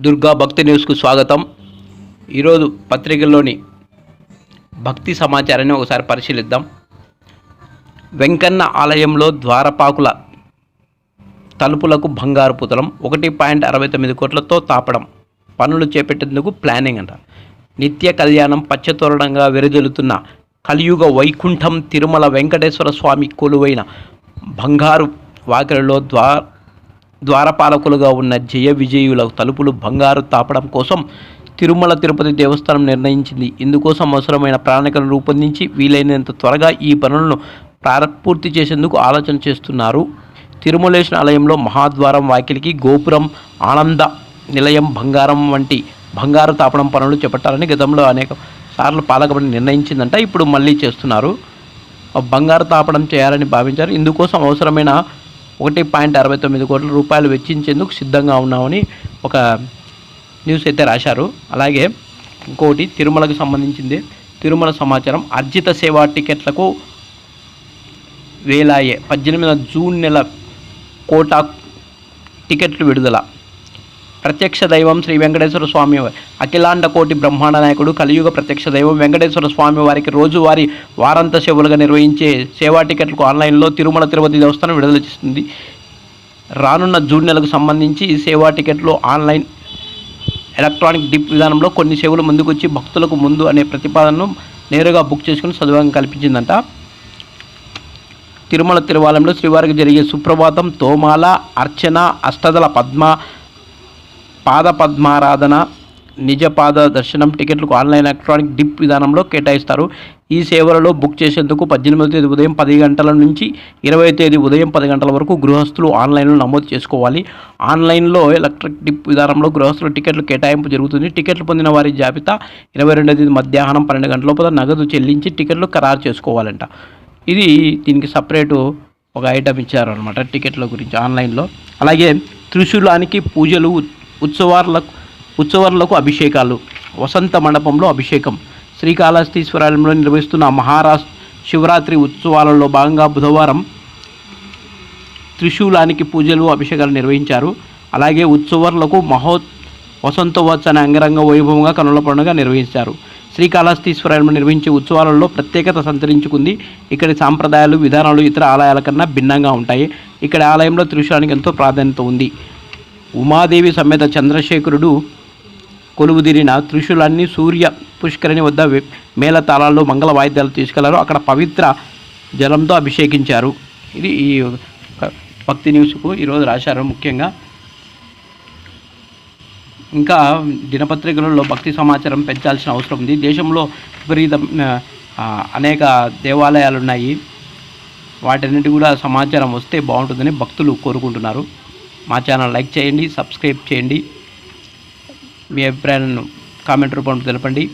దుర్గా భక్తి న్యూస్కు స్వాగతం. ఈరోజు పత్రికల్లోని భక్తి సమాచారాన్ని ఒకసారి పరిశీలిద్దాం. వెంకన్న ఆలయంలో ద్వారపాకుల తలుపులకు బంగారు పుతలం ఒకటి పాయింట్ అరవై తొమ్మిది కోట్లతో తాపడం పనులు చేపట్టేందుకు ప్లానింగ్ అంట. నిత్య కళ్యాణం పచ్చతోరణంగా వెరజల్లుతున్న కలియుగ వైకుంఠం తిరుమల వెంకటేశ్వర స్వామి కొలువైన బంగారు వాకిలిలో ద్వార ద్వారపాలకులుగా ఉన్న జయ విజయుల తలుపులు బంగారు తాపడం కోసం తిరుమల తిరుపతి దేవస్థానం నిర్ణయించింది. ఇందుకోసం అవసరమైన ప్రణాళికను రూపొందించి వీలైనంత త్వరగా ఈ పనులను ప్రార పూర్తి చేసేందుకు ఆలోచన చేస్తున్నారు. తిరుమలేశ్వర ఆలయంలో మహాద్వారం వాకిలికి గోపురం ఆనంద నిలయం బంగారం వంటి బంగారు తాపడం పనులు చేపట్టాలని గతంలో అనేక సార్లు పాలకబడి నిర్ణయించిందంట. ఇప్పుడు మళ్ళీ చేస్తున్నారు. బంగారు తాపడం చేయాలని భావించారు. ఇందుకోసం అవసరమైన ఒకటి పాయింట్ అరవై తొమ్మిది కోట్ల రూపాయలు వెచ్చించేందుకు సిద్ధంగా ఉన్నామని ఒక న్యూస్ అయితే రాశారు. అలాగే ఇంకోటి తిరుమలకు సంబంధించింది. తిరుమల సమాచారం అర్జిత సేవా టికెట్లకు వేలాయే పద్దెనిమిది జూన్ నెల కోటా టికెట్లు విడుదల. ప్రత్యక్ష దైవం శ్రీ వెంకటేశ్వర స్వామి అఖిలాండ కోటి బ్రహ్మాండ నాయకుడు కలియుగ ప్రత్యక్ష దైవం వెంకటేశ్వర స్వామి వారికి రోజువారీ వారాంత సేవలుగా నిర్వహించే సేవా టికెట్లకు ఆన్లైన్లో తిరుమల తిరుపతి దేవస్థానం విడుదల చేస్తుంది. రానున్న జూన్ నెలకు సంబంధించి ఈ సేవా టికెట్లు ఆన్లైన్ ఎలక్ట్రానిక్ డిప్ విధానంలో కొన్ని సేవలు ముందుకొచ్చి భక్తులకు ముందు అనే ప్రతిపాదనను నేరుగా బుక్ చేసుకుని సదుపాయం కల్పించిందంట. తిరుమల తిరువాలయంలో శ్రీవారికి జరిగే సుప్రభాతం తోమాల అర్చన అష్టదల పద్మ పాద పద్మారాధన నిజ పాద దర్శనం టికెట్లకు ఆన్లైన్ ఎలక్ట్రానిక్ డిప్ విధానంలో కేటాయిస్తారు. ఈ సేవలలో బుక్ చేసేందుకు పద్దెనిమిది తేదీ ఉదయం పది గంటల నుంచి ఇరవై తేదీ ఉదయం పది గంటల వరకు గృహస్థులు ఆన్లైన్లో నమోదు చేసుకోవాలి. ఆన్లైన్లో ఎలక్ట్రిక్ డిప్ విధానంలో గృహస్థుల టికెట్లు కేటాయింపు జరుగుతుంది. టికెట్లు పొందిన వారి జాబితా ఇరవై రెండవ తేదీ మధ్యాహ్నం పన్నెండు గంటల లోపల నగదు చెల్లించి టికెట్లు ఖరారు చేసుకోవాలంట. ఇది దీనికి సపరేటు ఒక ఐటమ్ ఇచ్చారనమాట టికెట్ల గురించి ఆన్లైన్లో. అలాగే త్రిశూలానికి పూజలు ఉత్సవాలకు ఉత్సవాలకు అభిషేకాలు. వసంత మండపంలో అభిషేకం. శ్రీకాళహస్తీశ్వరాలయంలో నిర్వహిస్తున్న మహారాష్ట్ర శివరాత్రి ఉత్సవాలలో భాగంగా బుధవారం త్రిశూలానికి పూజలు అభిషేకాలు నిర్వహించారు. అలాగే ఉత్సవాలకు మహో వసంతోత్సవ అంగరంగ వైభవంగా కనుల పండుగ నిర్వహించారు. శ్రీకాళహస్తీశ్వరాలయంలో నిర్వహించే ఉత్సవాలలో ప్రత్యేకత సంతరించుకుంది. ఇక్కడి సాంప్రదాయాలు విధానాలు ఇతర ఆలయాల కన్నా భిన్నంగా ఉంటాయి. ఇక్కడ ఆలయంలో త్రిశూలానికి ఎంతో ప్రాధాన్యత ఉంది. ఉమాదేవి సమేత చంద్రశేఖరుడు కొలువుదీరిన త్రిశూలాన్ని సూర్య పుష్కరిణి వద్ద మేళతాళాల్లో మేళ తాళాల్లో మంగళ వాయిద్యాలు తీసుకెళ్ళారు. అక్కడ పవిత్ర జలంతో అభిషేకించారు. ఇది ఈ భక్తి న్యూస్కు ఈరోజు రాశారు ముఖ్యంగా. ఇంకా దినపత్రికలలో భక్తి సమాచారం పెంచాల్సిన అవసరం ఉంది. దేశంలో విపరీత అనేక దేవాలయాలు ఉన్నాయి వాటన్నిటి కూడా సమాచారం వస్తే బాగుంటుందని భక్తులు కోరుకుంటున్నారు. మా ఛానల్ లైక్ చేయండి సబ్స్క్రైబ్ చేయండి. మీ అభిప్రాయాలను కామెంట్ రూపంలో తెలపండి.